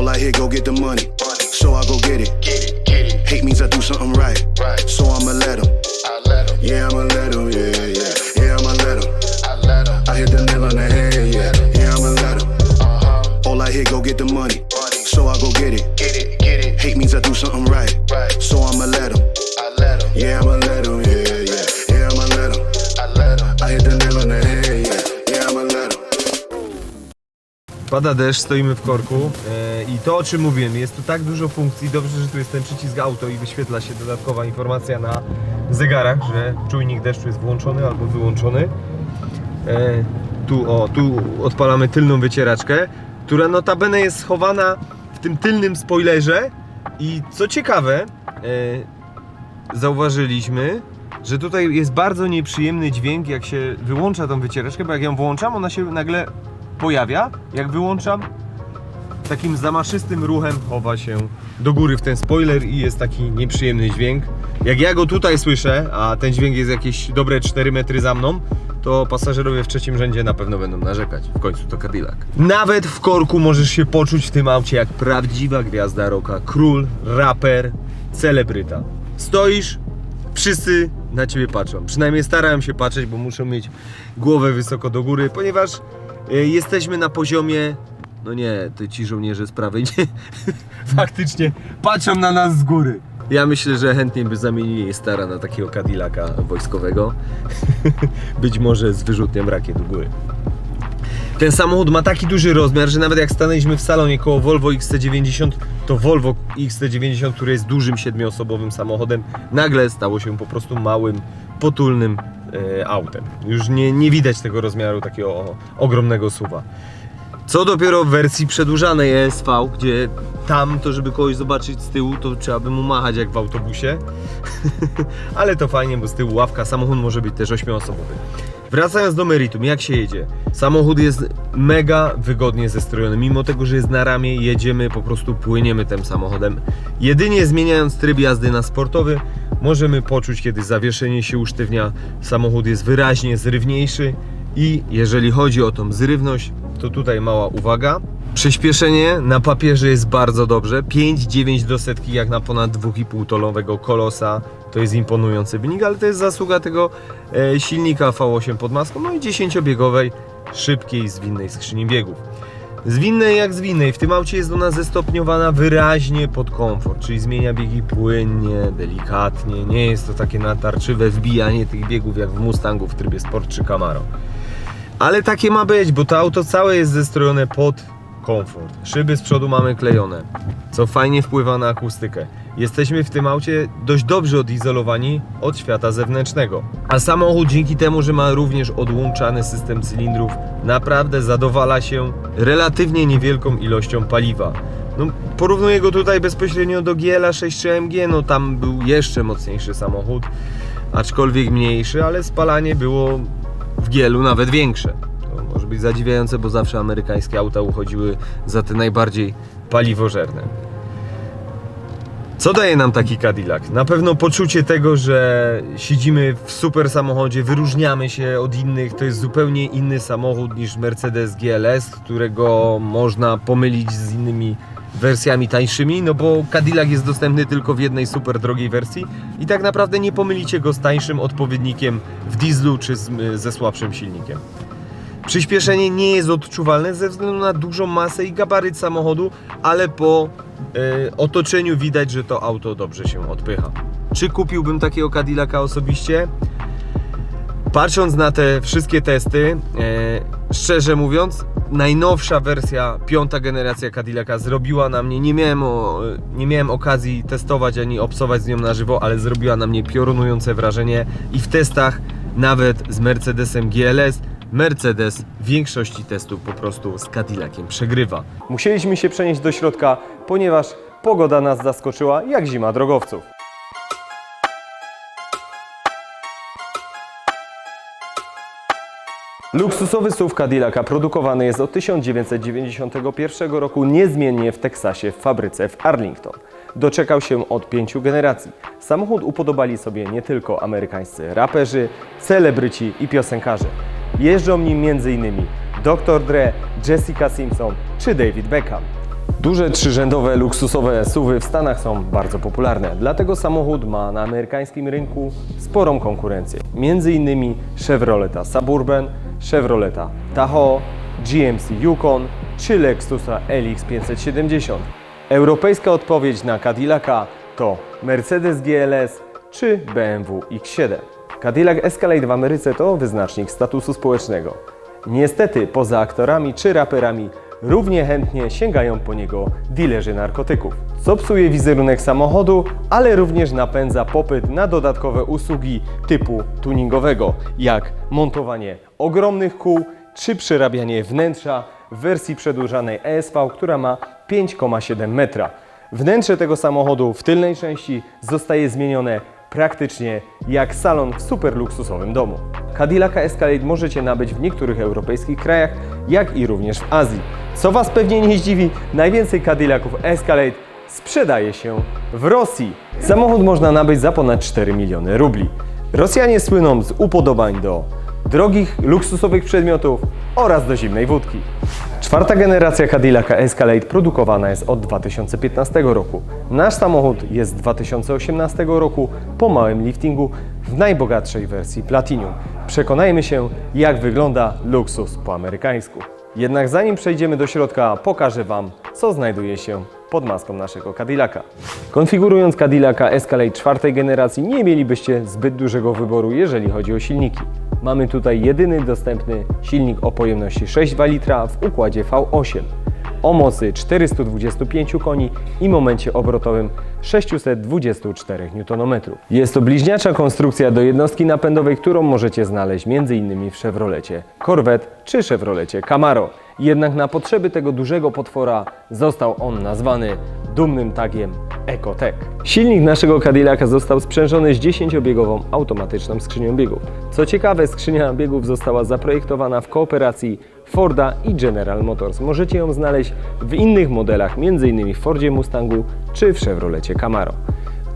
All I hear, go get the money. So I go get it. Get it, get it, Hate means I do something right. right. So I'ma let him. I let Yeah, I'ma let him. Yeah, yeah. Yeah, I'ma let him. I let 'em. I hit the nail on the head. Pada deszcz, stoimy w korku. E, i to o czym mówiłem, jest tu tak dużo funkcji, dobrze, że tu jest ten przycisk auto i wyświetla się dodatkowa informacja na zegarach, że czujnik deszczu jest włączony albo wyłączony. E, tu o, tu odpalamy tylną wycieraczkę, która notabene jest schowana w tym tylnym spoilerze. I co ciekawe, e, zauważyliśmy, że tutaj jest bardzo nieprzyjemny dźwięk, jak się wyłącza tą wycieraczkę, bo jak ją włączam, ona się nagle pojawia. Jak wyłączam, takim zamaszystym ruchem chowa się do góry w ten spoiler i jest taki nieprzyjemny dźwięk. Jak ja go tutaj słyszę, a ten dźwięk jest jakieś dobre 4 metry za mną, to pasażerowie w trzecim rzędzie na pewno będą narzekać. W końcu to Cadillac. Nawet w korku możesz się poczuć w tym aucie jak prawdziwa gwiazda rocka. Król, raper, celebryta. Stoisz, wszyscy na ciebie patrzą. Przynajmniej starają się patrzeć, bo muszą mieć głowę wysoko do góry, ponieważ y, jesteśmy na poziomie. No nie, to ci żołnierze z prawej nie. Faktycznie patrzą na nas z góry. Ja myślę, że chętnie by zamienili stara na takiego Cadillaca wojskowego. Być może z wyrzutnią rakiet u góry. Ten samochód ma taki duży rozmiar, że nawet jak stanęliśmy w salonie koło Volvo XC90, to Volvo XC90, które jest dużym siedmioosobowym samochodem, nagle stało się po prostu małym, potulnym e, autem. Już nie, nie widać tego rozmiaru takiego o, ogromnego suwa. Co dopiero w wersji przedłużanej ESV, gdzie tam to, żeby kogoś zobaczyć z tyłu, to trzeba by mu machać jak w autobusie. Ale to fajnie, bo z tyłu ławka, samochód może być też ośmioosobowy. Wracając do meritum, jak się jedzie? Samochód jest mega wygodnie zestrojony. Mimo tego, że jest na ramię, jedziemy, po prostu płyniemy tym samochodem. Jedynie zmieniając tryb jazdy na sportowy, możemy poczuć, kiedy zawieszenie się usztywnia, samochód jest wyraźnie zrywniejszy i jeżeli chodzi o tą zrywność, to tutaj mała uwaga. Przyspieszenie na papierze jest bardzo dobrze. 5,9 do setki jak na ponad 2,5 tonowego kolosa. To jest imponujący wynik, ale to jest zasługa tego e, silnika V8 pod maską, no i 10-biegowej, szybkiej, zwinnej skrzyni biegów. Zwinnej jak zwinnej, w tym aucie jest ona zestopniowana wyraźnie pod komfort, czyli zmienia biegi płynnie, delikatnie, nie jest to takie natarczywe wbijanie tych biegów jak w Mustangu w trybie Sport czy Camaro. Ale takie ma być, bo to auto całe jest zestrojone pod komfort. Szyby z przodu mamy klejone, co fajnie wpływa na akustykę. Jesteśmy w tym aucie dość dobrze odizolowani od świata zewnętrznego. A samochód dzięki temu, że ma również odłączany system cylindrów, naprawdę zadowala się relatywnie niewielką ilością paliwa. No, porównuję go tutaj bezpośrednio do GLA 6 czy AMG, no tam był jeszcze mocniejszy samochód, aczkolwiek mniejszy, ale spalanie było Gielu nawet większe. To może być zadziwiające, bo zawsze amerykańskie auta uchodziły za te najbardziej paliwożerne. Co daje nam taki Cadillac? Na pewno poczucie tego, że siedzimy w super samochodzie, wyróżniamy się od innych. To jest zupełnie inny samochód niż Mercedes GLS, którego można pomylić z innymi wersjami tańszymi, no bo Cadillac jest dostępny tylko w jednej super drogiej wersji i tak naprawdę nie pomylicie go z tańszym odpowiednikiem w dieslu czy z, ze słabszym silnikiem. Przyspieszenie nie jest odczuwalne ze względu na dużą masę i gabaryt samochodu, ale po e, otoczeniu widać, że to auto dobrze się odpycha. Czy kupiłbym takiego Cadillaca osobiście? Patrząc na te wszystkie testy, e, szczerze mówiąc, najnowsza wersja, piąta generacja Cadillaca zrobiła na mnie, nie miałem, o, nie miałem okazji testować ani obsować z nią na żywo, ale zrobiła na mnie piorunujące wrażenie i w testach nawet z Mercedesem GLS Mercedes w większości testów po prostu z Cadillaciem przegrywa. Musieliśmy się przenieść do środka, ponieważ pogoda nas zaskoczyła jak zima drogowców. Luksusowy SUV Cadillaca produkowany jest od 1991 roku niezmiennie w Teksasie w fabryce w Arlington. Doczekał się od pięciu generacji. Samochód upodobali sobie nie tylko amerykańscy raperzy, celebryci i piosenkarze. Jeżdżą nim m.in. Dr. Dre, Jessica Simpson czy David Beckham. Duże trzyrzędowe luksusowe SUVy w Stanach są bardzo popularne, dlatego samochód ma na amerykańskim rynku sporą konkurencję. Między innymi Chevroleta Suburban, Chevroleta Tahoe, GMC Yukon czy Lexusa LX 570. Europejska odpowiedź na Cadillaca to Mercedes GLS czy BMW X7. Cadillac Escalade w Ameryce to wyznacznik statusu społecznego. Niestety, poza aktorami czy raperami, równie chętnie sięgają po niego dilerzy narkotyków. Co psuje wizerunek samochodu, ale również napędza popyt na dodatkowe usługi typu tuningowego, jak montowanie ogromnych kół czy przerabianie wnętrza w wersji przedłużanej ESV, która ma 5,7 metra. Wnętrze tego samochodu w tylnej części zostaje zmienione praktycznie jak salon w super luksusowym domu. Cadillaca Escalade możecie nabyć w niektórych europejskich krajach, jak i również w Azji. Co Was pewnie nie zdziwi, najwięcej Cadillaców Escalade sprzedaje się w Rosji. Samochód można nabyć za ponad 4 miliony rubli. Rosjanie słyną z upodobań do drogich, luksusowych przedmiotów oraz do zimnej wódki. Czwarta generacja Cadillaca Escalade produkowana jest od 2015 roku. Nasz samochód jest z 2018 roku po małym liftingu w najbogatszej wersji Platinum. Przekonajmy się, jak wygląda luksus po amerykańsku. Jednak zanim przejdziemy do środka, pokażę Wam, co znajduje się pod maską naszego Cadillaca. Konfigurując Cadillaca Escalade czwartej generacji, nie mielibyście zbyt dużego wyboru, jeżeli chodzi o silniki. Mamy tutaj jedyny dostępny silnik o pojemności 6,2 litra w układzie V8 o mocy 425 koni i momencie obrotowym 624 Nm. Jest to bliźniacza konstrukcja do jednostki napędowej, którą możecie znaleźć m.in. w Chevrolecie Corvette czy Chevrolecie Camaro. Jednak na potrzeby tego dużego potwora został on nazwany dumnym tagiem Ecotec. Silnik naszego Cadillaca został sprzężony z 10-biegową automatyczną skrzynią biegów. Co ciekawe, skrzynia biegów została zaprojektowana w kooperacji Forda i General Motors. Możecie ją znaleźć w innych modelach, m.in. w Fordzie Mustangu czy w Chevrolecie Camaro.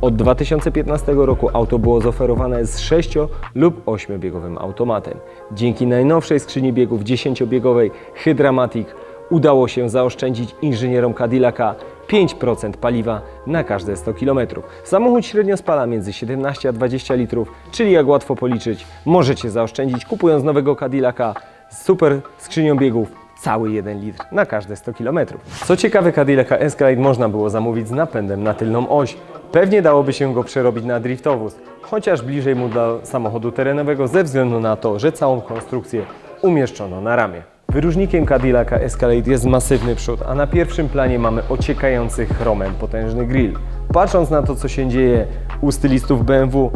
Od 2015 roku auto było zoferowane z 6 lub 8-biegowym automatem. Dzięki najnowszej skrzyni biegów 10-biegowej Hydramatic udało się zaoszczędzić inżynierom Cadillaca 5% paliwa na każde 100 km. Samochód średnio spala między 17 a 20 litrów, czyli jak łatwo policzyć, możecie zaoszczędzić kupując nowego Cadillaca z super skrzynią biegów cały 1 litr na każde 100 km. Co ciekawe, Cadillaca Escalade można było zamówić z napędem na tylną oś. Pewnie dałoby się go przerobić na driftowóz, chociaż bliżej mu do samochodu terenowego ze względu na to, że całą konstrukcję umieszczono na ramię. Wyróżnikiem Cadillaca Escalade jest masywny przód, a na pierwszym planie mamy ociekający chromem potężny grill. Patrząc na to, co się dzieje u stylistów BMW,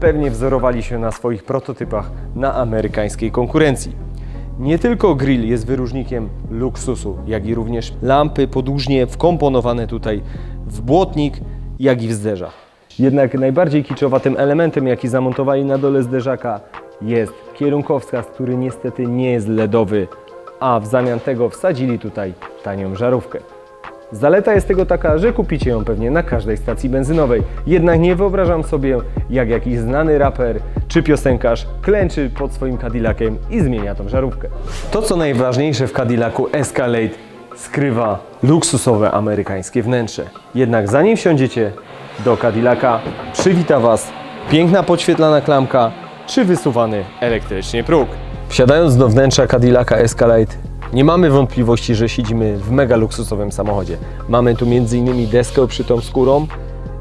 pewnie wzorowali się na swoich prototypach na amerykańskiej konkurencji. Nie tylko grill jest wyróżnikiem luksusu, jak i również lampy podłużnie wkomponowane tutaj w błotnik, jak i w zderzak. Jednak najbardziej kiczowatym elementem, jaki zamontowali na dole zderzaka jest kierunkowskaz, który niestety nie jest LEDowy, a w zamian tego wsadzili tutaj tanią żarówkę. Zaleta jest tego taka, że kupicie ją pewnie na każdej stacji benzynowej. Jednak nie wyobrażam sobie, jak jakiś znany raper czy piosenkarz klęczy pod swoim Cadillaciem i zmienia tą żarówkę. To, co najważniejsze w Cadillacu Escalade, skrywa luksusowe amerykańskie wnętrze. Jednak zanim wsiądziecie do Cadillaca, przywita Was piękna podświetlana klamka czy wysuwany elektrycznie próg. Wsiadając do wnętrza Cadillaca Escalade, nie mamy wątpliwości, że siedzimy w mega luksusowym samochodzie. Mamy tu m.in. deskę obszytą skórą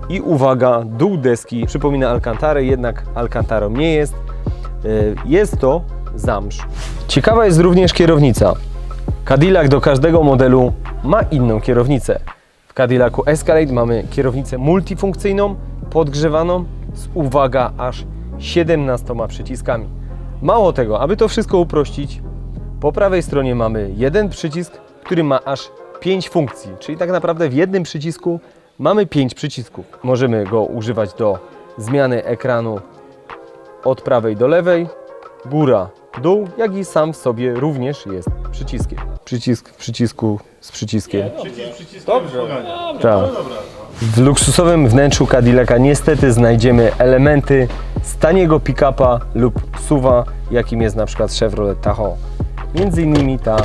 i uwaga, dół deski przypomina Alcantarę, jednak Alcantarą nie jest. Y, Jest to zamsz. Ciekawa jest również kierownica. Cadillac do każdego modelu ma inną kierownicę. W Cadillacu Escalade mamy kierownicę multifunkcyjną, podgrzewaną z uwaga aż 17 przyciskami. Mało tego, aby to wszystko uprościć, po prawej stronie mamy jeden przycisk, który ma aż 5 funkcji, czyli tak naprawdę w jednym przycisku mamy 5 przycisków. Możemy go używać do zmiany ekranu od prawej do lewej, góra, dół, jak i sam w sobie również jest przyciskiem. Przycisk w przycisku z przyciskiem. Tak. W luksusowym wnętrzu Cadillaca niestety znajdziemy elementy z taniego pick-upa lub suwa, jakim jest na przykład Chevrolet Tahoe. Między innymi ta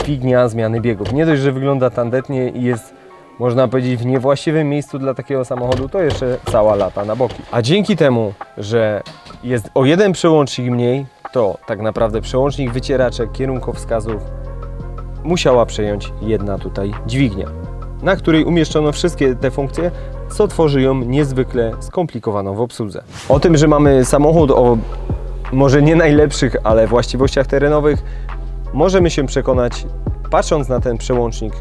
dźwignia zmiany biegów. Nie dość, że wygląda tandetnie i jest można powiedzieć, w niewłaściwym miejscu dla takiego samochodu, to jeszcze cała lata na boki. A dzięki temu, że jest o jeden przełącznik mniej, to tak naprawdę przełącznik wycieraczek, kierunkowskazów musiała przejąć jedna tutaj dźwignia, na której umieszczono wszystkie te funkcje, co tworzy ją niezwykle skomplikowaną w obsłudze. O tym, że mamy samochód o może nie najlepszych, ale właściwościach terenowych, możemy się przekonać patrząc na ten przełącznik,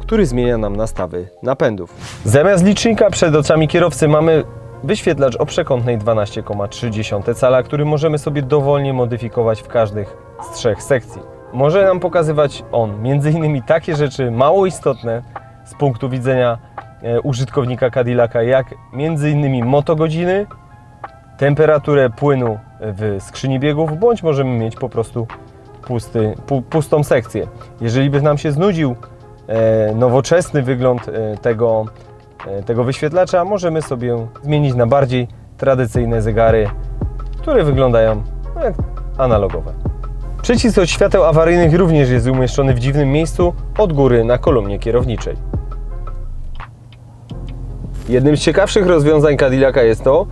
który zmienia nam nastawy napędów. Zamiast licznika przed oczami kierowcy mamy wyświetlacz o przekątnej 12,3 cala, który możemy sobie dowolnie modyfikować w każdych z trzech sekcji. Może nam pokazywać on m.in. takie rzeczy mało istotne z punktu widzenia e, użytkownika Cadillaca, jak m.in. motogodziny, temperaturę płynu w skrzyni biegów, bądź możemy mieć po prostu pusty, pu, pustą sekcję. Jeżeli by nam się znudził e, nowoczesny wygląd e, tego, e, tego wyświetlacza, możemy sobie zmienić na bardziej tradycyjne zegary, które wyglądają no, jak analogowe. Przycisk od świateł awaryjnych również jest umieszczony w dziwnym miejscu od góry na kolumnie kierowniczej. Jednym z ciekawszych rozwiązań Cadillaca jest to,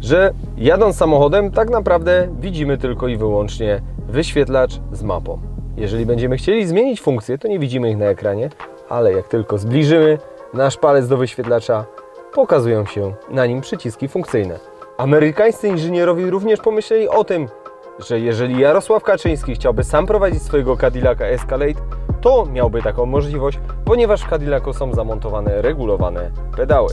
że jadąc samochodem tak naprawdę widzimy tylko i wyłącznie wyświetlacz z mapą. Jeżeli będziemy chcieli zmienić funkcję, to nie widzimy ich na ekranie, ale jak tylko zbliżymy nasz palec do wyświetlacza, pokazują się na nim przyciski funkcyjne. Amerykańscy inżynierowie również pomyśleli o tym, że jeżeli Jarosław Kaczyński chciałby sam prowadzić swojego Cadillaca Escalade, to miałby taką możliwość, ponieważ w Cadillacu są zamontowane regulowane pedały.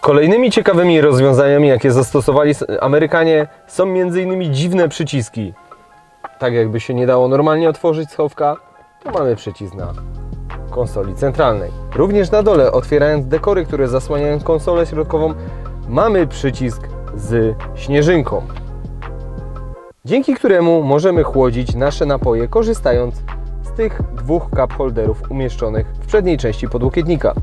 Kolejnymi ciekawymi rozwiązaniami, jakie zastosowali Amerykanie, są m.in. dziwne przyciski. Tak jakby się nie dało normalnie otworzyć schowka, to mamy przycisk na konsoli centralnej. Również na dole, otwierając dekory, które zasłaniają konsolę środkową, mamy przycisk z śnieżynką. Dzięki któremu możemy chłodzić nasze napoje, korzystając z tych dwóch cup holderów umieszczonych w przedniej części podłokietnika.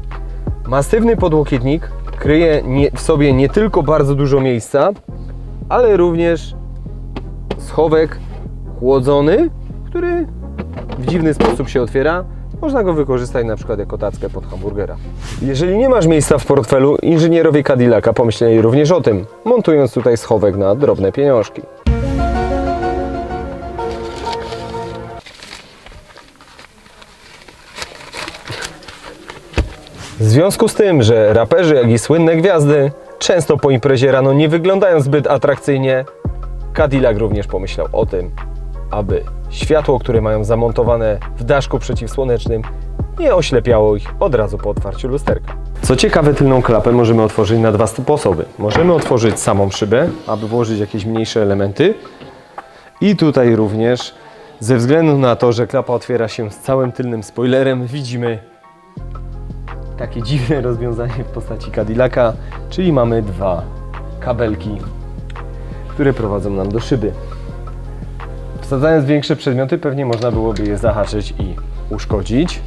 Masywny podłokietnik kryje nie, w sobie nie tylko bardzo dużo miejsca, ale również schowek chłodzony, który w dziwny sposób się otwiera. Można go wykorzystać na przykład jako tackę pod hamburgera. Jeżeli nie masz miejsca w portfelu, inżynierowie Cadillaca pomyśleli również o tym, montując tutaj schowek na drobne pieniążki. W związku z tym, że raperzy, jak i słynne gwiazdy często po imprezie rano nie wyglądają zbyt atrakcyjnie, Cadillac również pomyślał o tym, aby światło, które mają zamontowane w daszku przeciwsłonecznym, nie oślepiało ich od razu po otwarciu lusterka. Co ciekawe, tylną klapę możemy otworzyć na dwa sposoby. Możemy otworzyć samą szybę, aby włożyć jakieś mniejsze elementy. I tutaj również, ze względu na to, że klapa otwiera się z całym tylnym spoilerem, widzimy takie dziwne rozwiązanie w postaci Cadillaca, czyli mamy dwa kabelki, które prowadzą nam do szyby. Wsadzając większe przedmioty, pewnie można byłoby je zahaczyć i uszkodzić.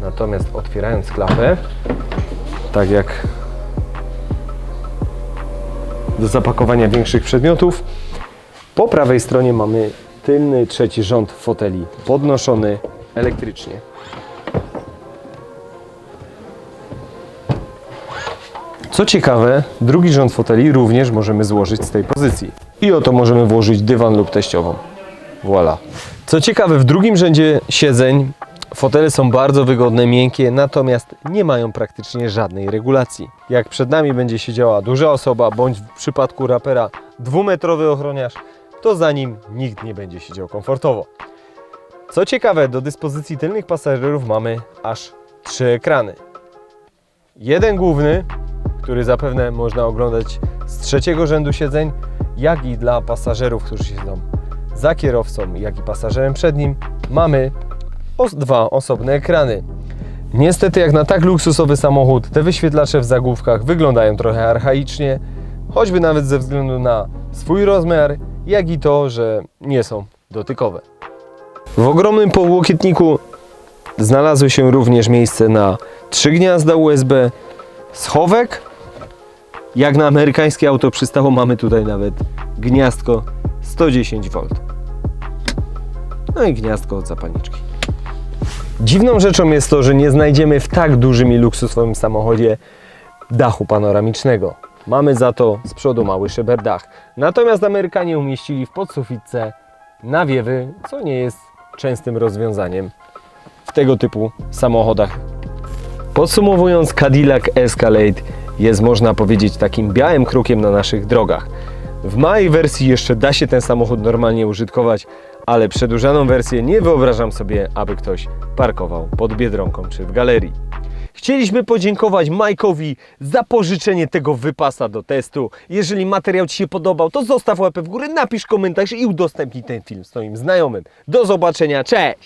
Natomiast otwierając klapę, tak jak do zapakowania większych przedmiotów, po prawej stronie mamy tylny trzeci rząd foteli podnoszony elektrycznie. Co ciekawe, drugi rząd foteli również możemy złożyć z tej pozycji. I oto możemy włożyć dywan lub teściową. Voilà. Co ciekawe, w drugim rzędzie siedzeń fotele są bardzo wygodne, miękkie, natomiast nie mają praktycznie żadnej regulacji. Jak przed nami będzie siedziała duża osoba, bądź w przypadku rapera dwumetrowy ochroniarz, to za nim nikt nie będzie siedział komfortowo. Co ciekawe, do dyspozycji tylnych pasażerów mamy aż trzy ekrany. Jeden główny, który zapewne można oglądać z trzeciego rzędu siedzeń, jak i dla pasażerów, którzy siedzą za kierowcą, jak i pasażerem przed nim, mamy os- dwa osobne ekrany. Niestety, jak na tak luksusowy samochód, te wyświetlacze w zagłówkach wyglądają trochę archaicznie, choćby nawet ze względu na swój rozmiar, jak i to, że nie są dotykowe. W ogromnym podłokietniku znalazło się również miejsce na trzy gniazda USB, schowek. Jak na amerykańskie auto przystało, mamy tutaj nawet gniazdko 110V. no i gniazdko od zapalniczki. Dziwną rzeczą jest to, że nie znajdziemy w tak dużym i luksusowym samochodzie dachu panoramicznego. Mamy za to z przodu mały szyberdach. Natomiast Amerykanie umieścili w podsufitce nawiewy, co nie jest częstym rozwiązaniem w tego typu samochodach. Podsumowując, Cadillac Escalade jest można powiedzieć takim białym krukiem na naszych drogach. W małej wersji jeszcze da się ten samochód normalnie użytkować, ale przedłużaną wersję nie wyobrażam sobie, aby ktoś parkował pod Biedronką czy w galerii. Chcieliśmy podziękować Majkowi za pożyczenie tego wypasa do testu. Jeżeli materiał Ci się podobał, to zostaw łapę w górę, napisz komentarz i udostępnij ten film swoim znajomym. Do zobaczenia, cześć!